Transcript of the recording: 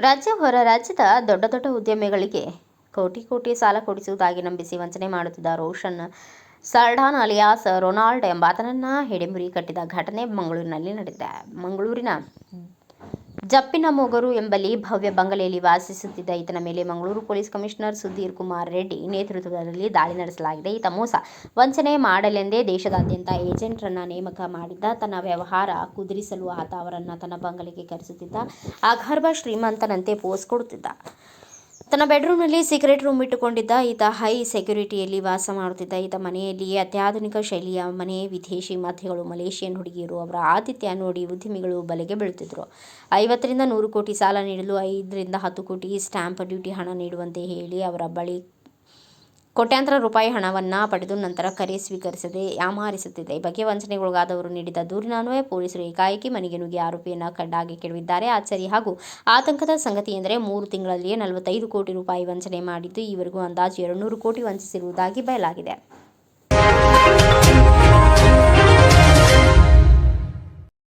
ರಾಜ್ಯ ಹೊರ ರಾಜ್ಯದ ದೊಡ್ಡ ದೊಡ್ಡ ಉದ್ಯಮಿಗಳಿಗೆ ಕೋಟಿ ಕೋಟಿ ಸಾಲ ಕೊಡಿಸುವುದಾಗಿ ನಂಬಿಸಿ ವಂಚನೆ ಮಾಡುತ್ತಿದ್ದ ರೋಷನ್ ಸರ್ಡಾನ್ ಅಲಿಯಾಸ್ ರೊನಾಲ್ಡ್ ಎಂಬಾತನನ್ನ ಹಿಡಿಮುರಿ ಕಟ್ಟಿದ ಘಟನೆ ಮಂಗಳೂರಿನಲ್ಲಿ ನಡೆದಿದೆ. ಮಂಗಳೂರಿನ ಜಪ್ಪಿನಮೊಗರು ಎಂಬಲ್ಲಿ ಭವ್ಯ ಬಂಗಲೆಯಲ್ಲಿ ವಾಸಿಸುತ್ತಿದ್ದ ಈತನ ಮೇಲೆ ಮಂಗಳೂರು ಪೊಲೀಸ್ ಕಮಿಷನರ್ ಸುಧೀರ್ ಕುಮಾರ್ ರೆಡ್ಡಿ ನೇತೃತ್ವದಲ್ಲಿ ದಾಳಿ ನಡೆಸಲಾಗಿದೆ. ಈತ ಮೋಸ ವಂಚನೆ ಮಾಡಲೆಂದೇ ದೇಶದಾದ್ಯಂತ ಏಜೆಂಟರನ್ನ ನೇಮಕ ಮಾಡಿದ್ದ. ತನ್ನ ವ್ಯವಹಾರ ಕುದುರಿಸಲು ಆತ ಅವರನ್ನ ತನ್ನ ಬಂಗಲೆಗೆ ಕರೆಸುತ್ತಿದ್ದ. ಅಗರ್ಭ ಶ್ರೀಮಂತನಂತೆ ಪೋಸ್ ಕೊಡುತ್ತಿದ್ದ. ತನ್ನ ಬೆಡ್ರೂಮ್ನಲ್ಲಿ ಸೀಕ್ರೆಟ್ ರೂಮ್ ಇಟ್ಟುಕೊಂಡಿದ್ದ ಈತ ಹೈ ಸೆಕ್ಯುರಿಟಿಯಲ್ಲಿ ವಾಸ ಮಾಡುತ್ತಿದ್ದ. ಈತ ಮನೆಯಲ್ಲಿಯೇ ಅತ್ಯಾಧುನಿಕ ಶೈಲಿಯ ಮನೆ, ವಿದೇಶಿ ಮಧ್ಯಗಳು ಮಲೇಷಿಯನ್ ಹುಡುಗಿಯರು, ಅವರ ಆತಿಥ್ಯ ನೋಡಿ ಉದ್ಯಮಿಗಳು ಬಲೆಗೆ ಬೀಳುತ್ತಿದ್ದರು. ಐವತ್ತರಿಂದ ನೂರು ಕೋಟಿ ಸಾಲ ನೀಡಲು ಐದರಿಂದ ಹತ್ತು ಕೋಟಿ ಸ್ಟ್ಯಾಂಪ್ ಡ್ಯೂಟಿ ಹಣ ನೀಡುವಂತೆ ಹೇಳಿ ಅವರ ಬಳಿ ಕೋಟ್ಯಾಂತರ ರೂಪಾಯಿ ಹಣವನ್ನ ಪಡೆದು ನಂತರ ಕರೆ ಸ್ವೀಕರಿಸದೆ ಯಾಮಾರಿಸುತ್ತಿದೆ. ಈ ಬಗ್ಗೆ ವಂಚನೆಗೊಳಗಾದವರು ನೀಡಿದ ದೂರಿನ ಅನ್ವಯ ಪೊಲೀಸರು ಏಕಾಏಕಿ ಮನೆಗೆ ನುಗ್ಗಿ ಆರೋಪಿಯನ್ನು ಕಡ್ಡಾಗೆ ಕೆಡವಿದ್ದಾರೆ. ಅಚ್ಚರಿ ಹಾಗೂ ಆತಂಕದ ಸಂಗತಿ ಎಂದರೆ ಮೂರು ತಿಂಗಳಲ್ಲಿಯೇ ನಲವತ್ತೈದು ಕೋಟಿ ರೂಪಾಯಿ ವಂಚನೆ ಮಾಡಿದ್ದು, ಈವರೆಗೂ ಅಂದಾಜು ಎರಡುನೂರು ಕೋಟಿ ವಂಚಿಸಿರುವುದಾಗಿ ಬಯಲಾಗಿದೆ.